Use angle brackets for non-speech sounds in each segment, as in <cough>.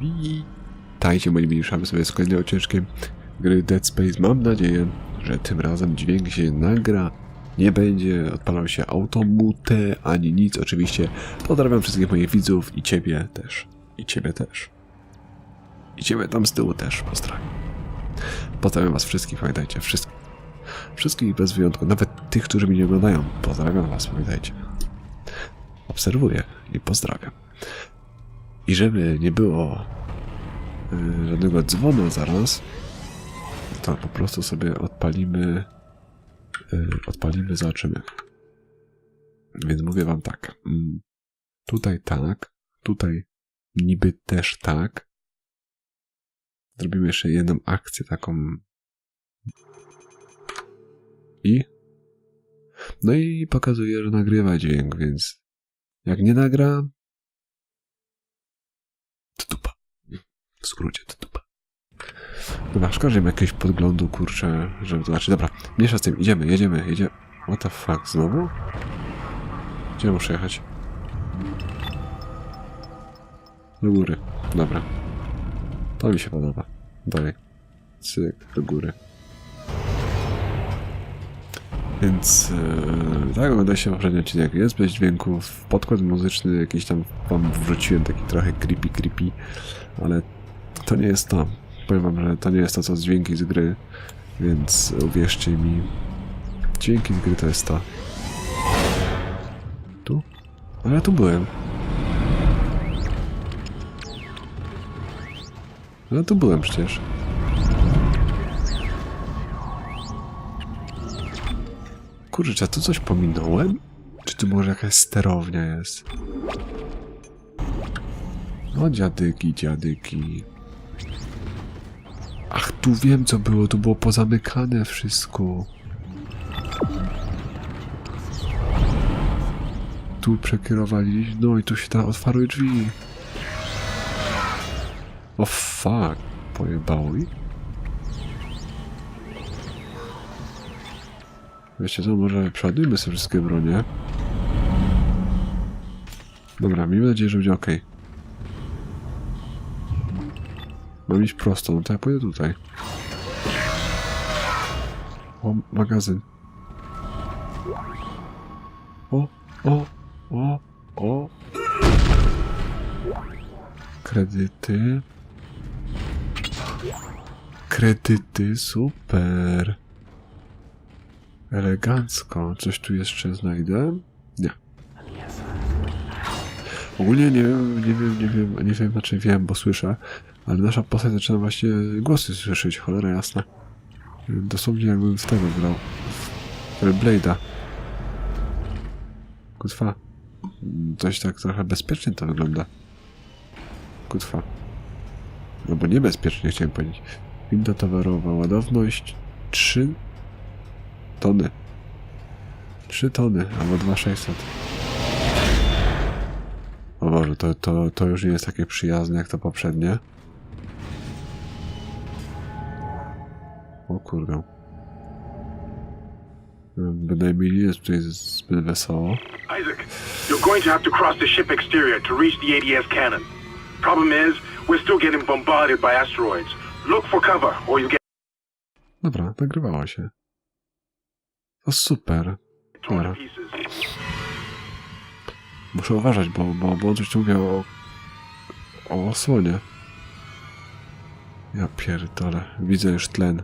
Witajcie moi mili, sobie z kolejnym odcineczkiem gry Dead Space. Mam nadzieję, że tym razem dźwięk się nagra. Nie będzie odpalał się automute ani nic. Oczywiście pozdrawiam wszystkich moich widzów i ciebie też. I ciebie też. I ciebie tam z tyłu też pozdrawiam. Pozdrawiam was wszystkich, pamiętajcie, wszystkich. Wszystkich bez wyjątku, nawet tych, którzy mnie nie oglądają. Pozdrawiam was, pamiętajcie. Obserwuję i pozdrawiam. I żeby nie było y, żadnego dzwonu zaraz, to po prostu sobie odpalimy, y, odpalimy, zobaczymy. Więc mówię wam tak. Tutaj tak, tutaj niby też tak. Zrobimy jeszcze jedną akcję taką. I? No i pokazuje, że nagrywa dźwięk, więc jak nie nagra, to dupa. W skrócie to dupa. Dobra, szkoda, że mam jakiegoś podglądu, kurczę, żeby zobaczyć. Dobra, mniejsza z tym, idziemy, jedziemy, jedziemy. What the fuck, znowu? Gdzie muszę jechać? Do góry. Dobra. To mi się podoba. Dalej. Cyk, do góry. Więc e, tak, oglądaliście poprzedni odcinek. Jest bez dźwięków. Podkład muzyczny jakiś tam wam wrzuciłem, taki trochę creepy, creepy, ale to nie jest to. Powiem wam, że to nie jest to, co dźwięki z gry, więc uwierzcie mi, dźwięki z gry to jest to. Tu? Ale ja tu byłem. Ale tu byłem przecież. Kurczę, ja tu coś pominąłem? Czy tu może jakaś sterownia jest? No dziadyki, dziadyki. Tu wiem co było, tu było pozamykane wszystko. Tu przekierowali, no i tu się teraz otwarły drzwi. O fuck, pojebało ich? Wiecie co, może przeładujmy sobie wszystkie bronie. Dobra, miejmy nadzieję, że będzie ok. Mam iść prosto, no to ja pójdę tutaj. O, magazyn. O, o, o, o. Kredyty. Kredyty, super. Elegancko. Coś tu jeszcze znajdę? Nie. Ogólnie nie nie wiem, nie wiem, nie wiem, znaczy wiem, bo słyszę, ale nasza postać zaczyna właśnie głosy słyszeć, cholera jasna. Dosłownie jakbym w tego grał. W Blade'a. Kutwa. Coś tak trochę bezpiecznie to wygląda. Kutwa. No bo niebezpiecznie chciałem powiedzieć. Winda towarowa, ładowność 3 tony. 3 tony, albo 2600. O Boże, to, to, to już nie jest takie przyjazne jak to poprzednie. O kurde. Bynajmniej nie jest tutaj zbyt wesoło. Isaac, you're going to have to cross the ship exterior to reach the ADS cannon. Problem is, we're still getting bombarded by asteroids. Look for cover, or you get Dobra, nagrywało się. To super. Dobra. Muszę uważać, bo, bo, bo on coś mówił o, o osłonie. Ja pierdolę. Widzę już tlen.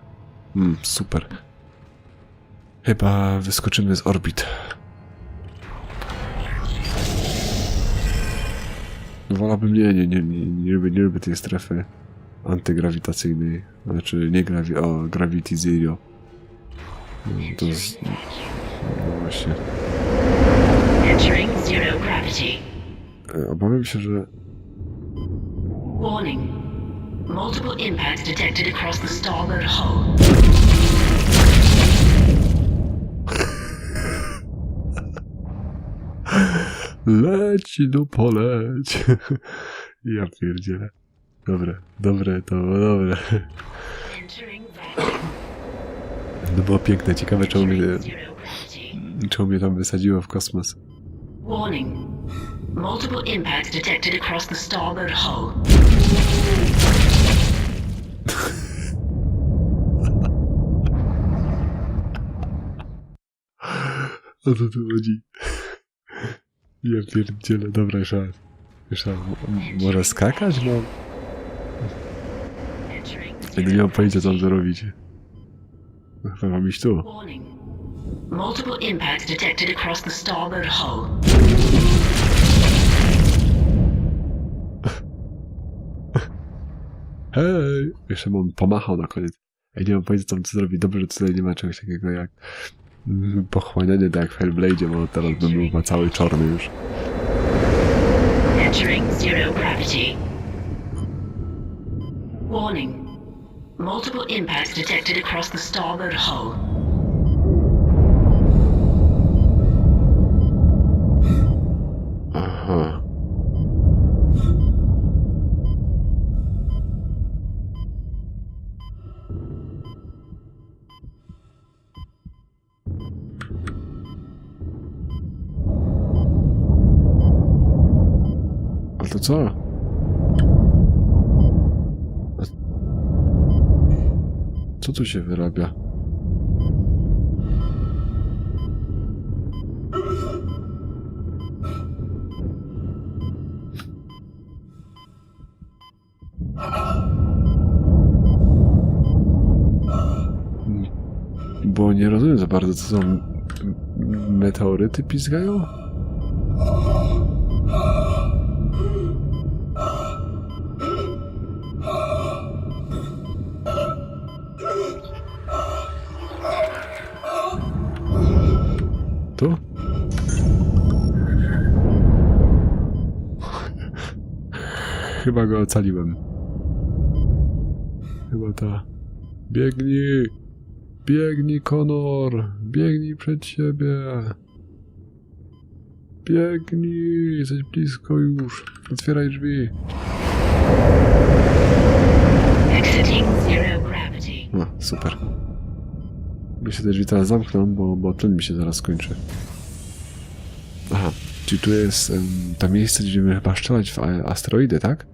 Mm, super. Chyba wyskoczymy z orbit. Wolałbym nie, nie, nie, nie, nie, lubię, nie lubię tej strefy antygrawitacyjnej. Znaczy nie gravi... o, gravity zero. No, To jest... No właśnie. E, Obawiam się, że Warning. Multiple impacts detected across the starboard hull. Leci do poleć. <laughs> Ja pierdzielę. Dobre, dobre, to było dobre. To było piękne, ciekawe czemu mnie, czemu mnie tam wysadziło w kosmos. Warning. Multiple impacts detected across the starboard hull. O co tu chodzi? Ja pierdzielę, dobra, jeszcze raz. Jeszcze raz, może skakać? No, Entering ja nie mam pojęcia, co mam zrobić. No, Chyba mam iść tu. Multiple impacts detected across the starboard hull. <laughs> Hej! Jeszcze mam pomachał na koniec. Ja nie mam pojęcia, co mam tu zrobić. Dobrze, że tutaj nie ma czegoś takiego jak pochłanianie, tak w Hellblade, bo teraz bym był cały czarny już. Entering zero gravity. Warning. Multiple impacts detected across the starboard hull. Aha. Co? Co tu się wyrabia? Bo nie rozumiem za bardzo, co są meteoryty pizgają? Chyba go ocaliłem. Chyba ta. Biegnij! Biegnij, Konor! Biegnij przed siebie! Biegnij! Jesteś blisko już! Otwieraj drzwi! No, super. By się te drzwi teraz zamkną, bo, bo tlen mi się zaraz skończy. Aha, czyli tu jest em, to miejsce, gdzie będziemy chyba strzelać w asteroidy, tak?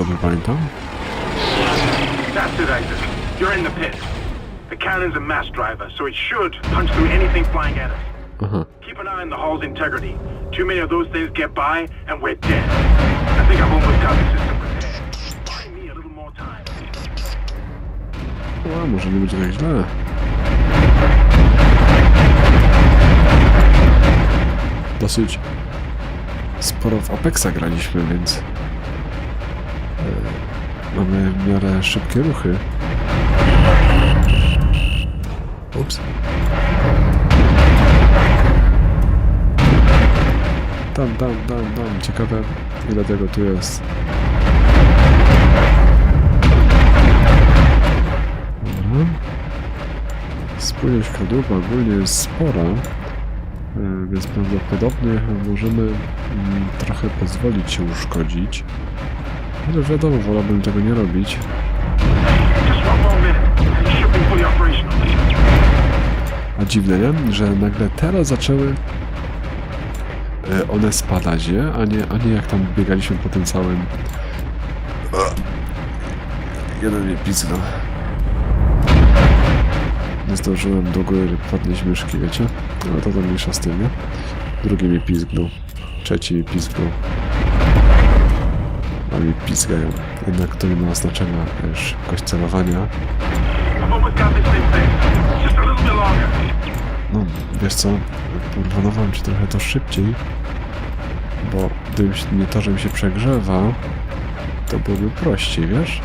Dobrze pamiętam? That's it, Isaac. You're in the pit. The cannon's a mass driver, so it should punch through anything flying at us. Aha. Keep an eye on the hull's integrity. Too many of those things get by, and we're dead. I think I've almost got the system repaired. Buy me a little more time. O, może nie będzie tak źle. Dosyć sporo w Apexa graliśmy, więc mamy w miarę szybkie ruchy. Ups. Tam, tam, tam, tam. Ciekawe ile tego tu jest. Dobra. Spójność kadłuba ogólnie jest spora, e, więc prawdopodobnie możemy mm, trochę pozwolić się uszkodzić. Ale wiadomo, wolałbym tego nie robić. A dziwne, nie? Że nagle teraz zaczęły e, one spadać, nie? A nie, a nie jak tam biegaliśmy po tym całym... Jeden mnie pizgnął. Nie zdążyłem do góry podnieść myszki, wiecie? No to tam mniejsza z tym, nie? Drugi mnie pizgnął. Trzeci mnie pizgnął. Mnie pizgają. Jednak to nie ma znaczenia. Szybkość celowania. No, wiesz co, planowałem ci trochę to szybciej, bo gdybym się, nie to, żebym się przegrzewał, to byłoby prościej, wiesz?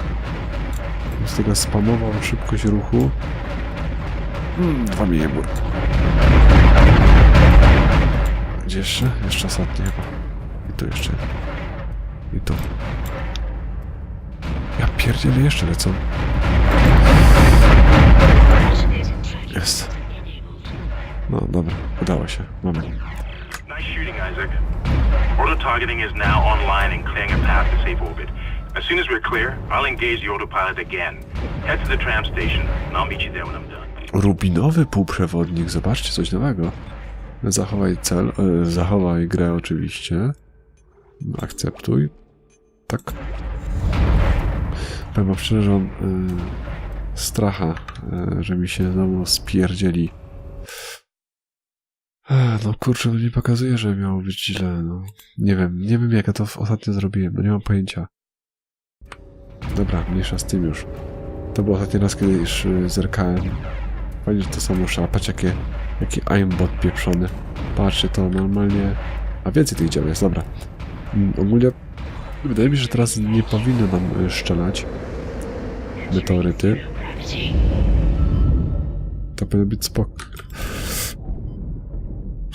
Z tego spamował szybkość ruchu. Mm, dwa minie mur. Gdzie jeszcze? Jeszcze ostatni chyba. I tu jeszcze. I tu. Ja pierdzielę jeszcze lecą. Jest. No dobra, udało się. Mamy. Nice shooting, Isaac. Auto targeting is now online and clearing a path to safe orbit. As soon as we're clear, I'll engage the autopilot again. Head to the tram station, and I'll meet you there when I'm done. Rubinowy półprzewodnik, zobaczcie coś nowego. Zachowaj cel, e, zachowaj grę oczywiście. Akceptuj. Tak. Powiem wam szczerze, że on, stracha, e, że mi się znowu spierdzieli. No kurczę, no nie pokazuje, że miało być źle, no. Nie wiem, nie wiem jak ja to ostatnio zrobiłem, no nie mam pojęcia. Dobra, mniejsza z tym już. To był ostatni raz, kiedy już y, zerkałem. Fajnie, że to samo. Patrz jakie, jaki aimbot pieprzony. Patrzcie, to normalnie... A więcej tych dział jest, dobra. Mm, ogólnie wydaje mi się, że teraz nie powinno nam y, szczelać meteoryty. To powinno być spok...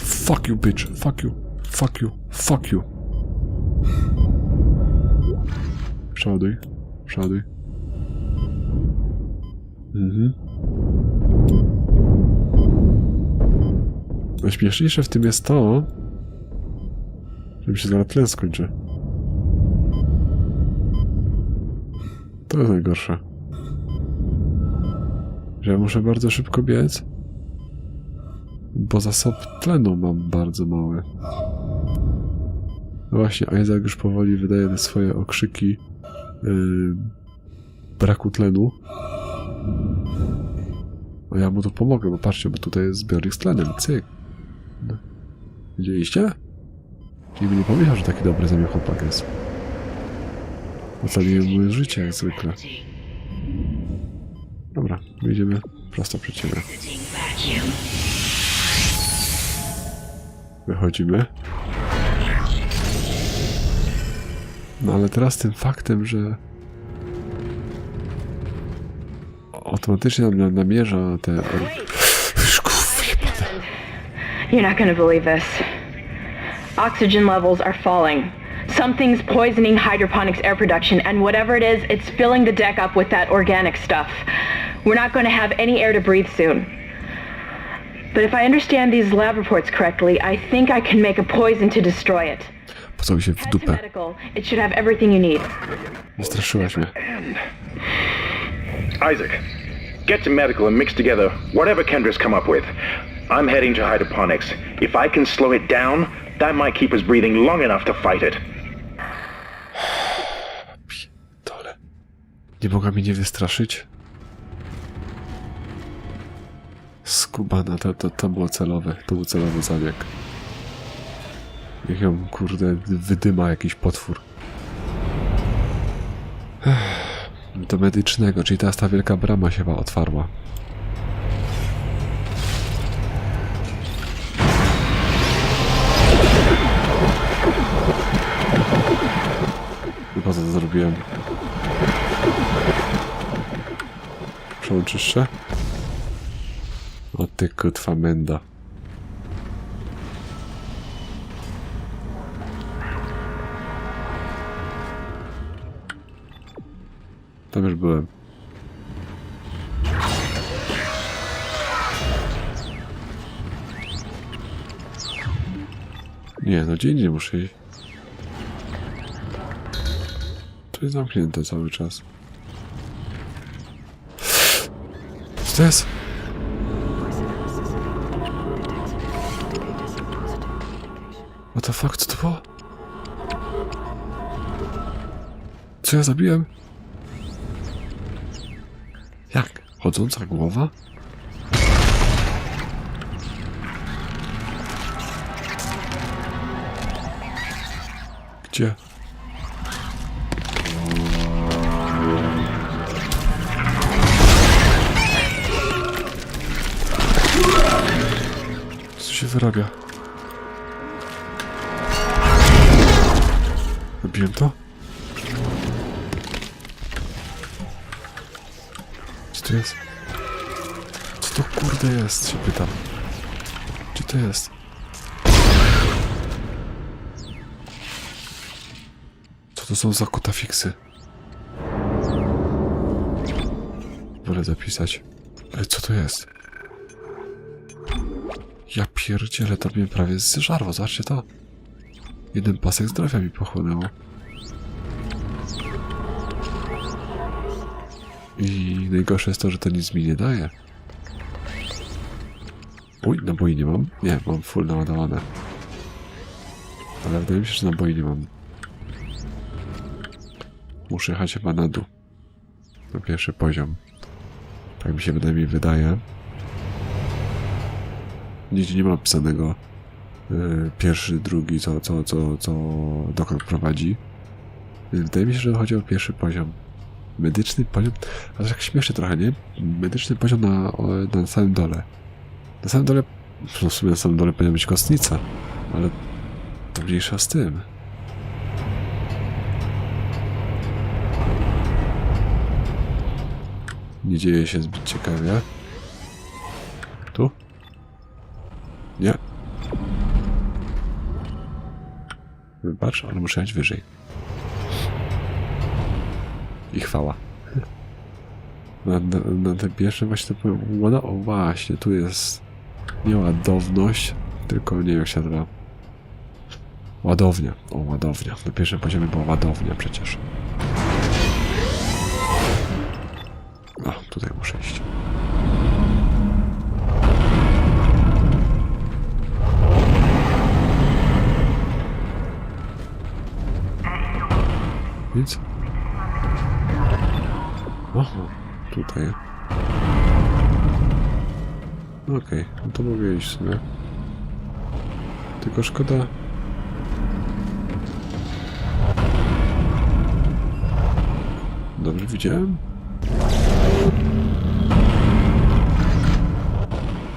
Fuck you, bitch. Fuck you. Fuck you. Fuck you. Przeładuj. Przeładuj. Mhm. Najśmieszniejsze w tym jest to, że mi się zaraz tlen skończy. To jest najgorsze. Że ja muszę bardzo szybko biec, bo zasób tlenu mam bardzo mały. No właśnie, Isaac już powoli wydaje te swoje okrzyki yy, braku tlenu. A ja mu tu pomogę, bo patrzcie, bo tutaj jest zbiornik z tlenem. Cyk. No. Widzieliście? Nikt by nie pomyślał, że taki dobry ze mnie chłopak jest. Ocaliłem mu życie, jak zwykle. Dobra, wyjdziemy prosto przed vacuum. Wychodzimy. No ale teraz tym faktem, że automatycznie nam namierza te... You're not gonna believe this. Oxygen levels are falling. Something's poisoning hydroponics air production, and whatever it is, it's filling the deck up with that organic stuff. We're not gonna have any air to breathe soon. But if I understand these lab reports correctly, I think I can make a poison to destroy it. Po się w to dupę? medical. It should have everything you need. Straszyłaś mnie. Um, Isaac, get to medical and mix together whatever Kendra's come up with. I'm heading to hydroponics. If I can slow it down, that might keep us breathing long enough to fight it. Nie mogła mnie nie wystraszyć? Skubana, to, to, to było celowe. To był celowy zabieg. Niech ją, kurde, wydyma jakiś potwór. Do medycznego, czyli teraz ta wielka brama się chyba otwarła. Się? O ty kutwa menda. Tam już byłem. Nie, no gdzie nie muszę iść. To jest zamknięte cały czas. Jest? What the fuck, co to było? Co ja zabiłem? Jak? Chodząca głowa? Gdzie? Wyrabia? Zabiłem to? Co to jest? Co to kurde jest, się pytam. Gdzie to jest? Co to są za kotafiksy? Wolę zapisać. Ale co to jest? Ja pierdzielę, to mnie prawie zżarło, zobaczcie to. Jeden pasek zdrowia mi pochłonęło. I najgorsze jest to, że to nic mi nie daje. Uj, naboi nie mam? Nie, mam full naładowane. Ale wydaje mi się, że naboi nie mam. Muszę jechać chyba na dół. Na pierwszy poziom. Tak mi się wydaje, mi wydaje. Nigdzie nie ma opisanego y, pierwszy, drugi, co, co, co, co dokąd prowadzi. Wydaje mi się, że chodzi o pierwszy poziom. Medyczny poziom, ale tak śmieszy trochę, nie? Medyczny poziom na, na samym dole. Na samym dole, no w sumie na samym dole powinna być kostnica, ale to mniejsza z tym. Nie dzieje się zbyt ciekawie. Tu? Nie. Wybacz, ale muszę jechać wyżej. I chwała. Na, na, na te pierwsze właśnie to powiem, no o właśnie, tu jest nie ładowność, tylko nie wiem jak się nazywa. Ładownia. O, ładownia. Na pierwszym poziomie była ładownia przecież. O, tutaj muszę iść. Nic. Oho, tutaj. Okej, no to mogę iść w sumie. Tylko szkoda... Dobrze widziałem?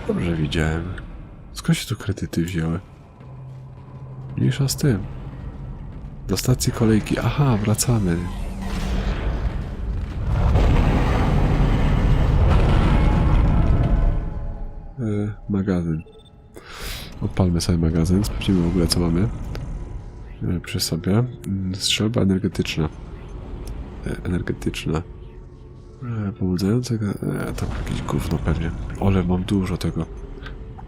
Dobrze widziałem. Skąd się tu kredyty wzięły? Mniejsza z tym. Do stacji kolejki. Aha, wracamy. E, magazyn. Odpalmy sobie magazyn, sprawdzimy w ogóle co mamy e, przy sobie. Mm, Strzelba energetyczna. E, energetyczna. E, pobudzające... E, tam jakieś gówno pewnie. Ole, mam dużo tego.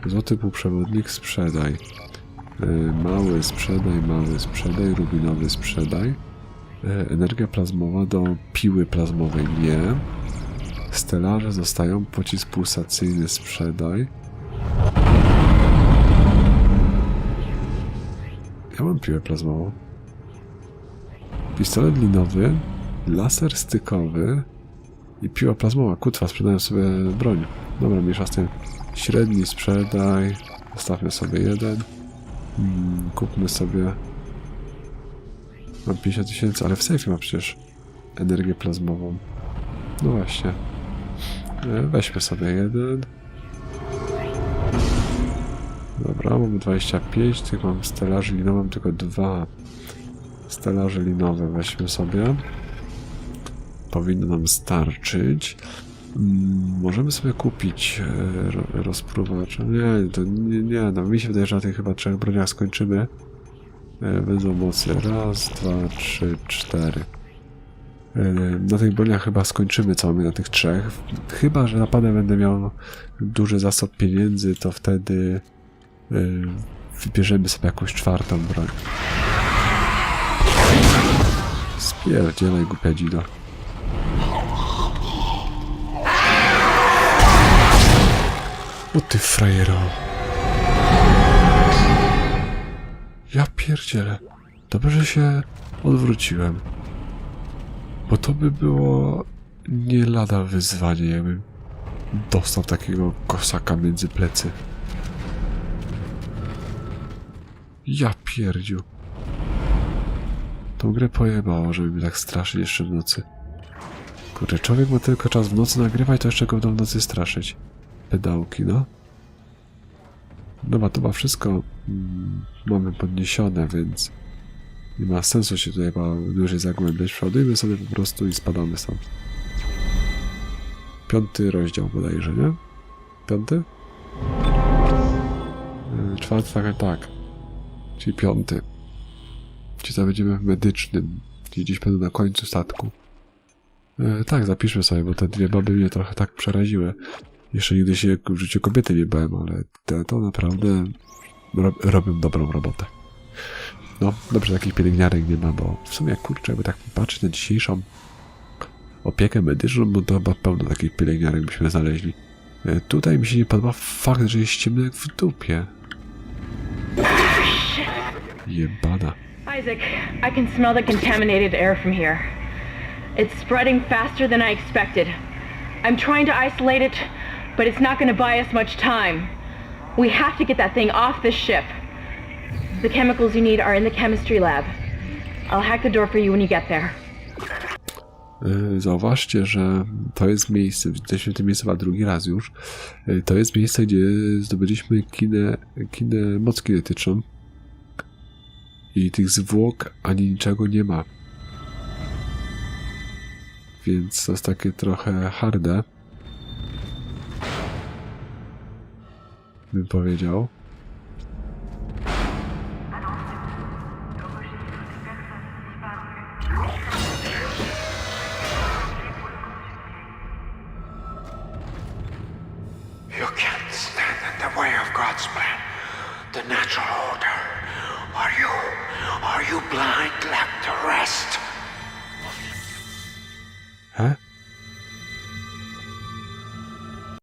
Złoty półprzewodnik sprzedaj. E, mały sprzedaj, mały sprzedaj, rubinowy sprzedaj. E, energia plazmowa do piły plazmowej nie. Stelarze zostają, pocisk pulsacyjny sprzedaj. Ja mam piłę plazmową. Pistolet linowy, laser stykowy i piła plazmowa. Kutwa, sprzedają sobie broń. Dobra, mniejsza z tym. Średni sprzedaj. Zostawmy sobie jeden. Mm, kupmy sobie... Mam 50 tysięcy, ale w sejfie ma przecież energię plazmową. No właśnie. E, Weźmy sobie jeden. Dobra, mamy 25, tych mam stelaży linowe, mam tylko dwa stelaże linowe. Weźmy sobie. Powinno nam starczyć. Mm, Możemy sobie kupić e, ro- rozpruwacz. Nie, to nie, nie, no mi się wydaje, że na tych chyba trzech broniach skończymy. E, Będą mocy. Raz, dwa, trzy, cztery. E, Na tych broniach chyba skończymy co mamy na tych trzech. Chyba, że naprawdę będę miał duży zasób pieniędzy, to wtedy wybierzemy sobie jakąś czwartą broń. Spierdzielaj głupia dzida. O ty frajero. Ja pierdzielę. Dobrze, się odwróciłem. Bo to by było nie lada wyzwanie, jakbym dostał takiego kosaka między plecy. Ja pierdziu. Tą grę pojebało, żeby mnie tak straszyć jeszcze w nocy. Kurde, człowiek ma tylko czas w nocy nagrywać, to jeszcze go w nocy straszyć. Pedałki, no. Dobra, to ma wszystko mm, mamy podniesione, więc nie ma sensu się tutaj dłużej zagłębiać. Przodujmy sobie po prostu i spadamy stąd. Piąty rozdział bodajże, nie? Piąty? Yy, Czwarty, tak, tak. Czyli piąty. Czyli to będziemy w medycznym. Czyli gdzieś będę na końcu statku. E, tak, zapiszmy sobie, bo te dwie baby mnie trochę tak przeraziły. Jeszcze nigdy się w życiu kobiety nie bałem, ale te to naprawdę ro robią dobrą robotę. No, dobrze, takich pielęgniarek nie ma, bo w sumie, kurczę, jakby tak patrzeć na dzisiejszą opiekę medyczną, bo to chyba pełno takich pielęgniarek byśmy znaleźli. E, Tutaj mi się nie podoba fakt, że jest ciemno jak w dupie. Jebana. Isaac, I can smell the contaminated air from here. It's spreading faster than I expected. I'm trying to isolate it, but it's not going to buy us much time. We have to get that thing off this ship. The chemicals you need are in the chemistry lab. I'll hack the door for you when you get there. E, Zauważcie, że to jest miejsce, jesteśmy w tym miejscu drugi raz już. E, To jest miejsce, gdzie zdobyliśmy kinę, kinę, moc kinetyczną. I tych zwłok ani niczego nie ma. Więc to jest takie trochę harde. Bym powiedział.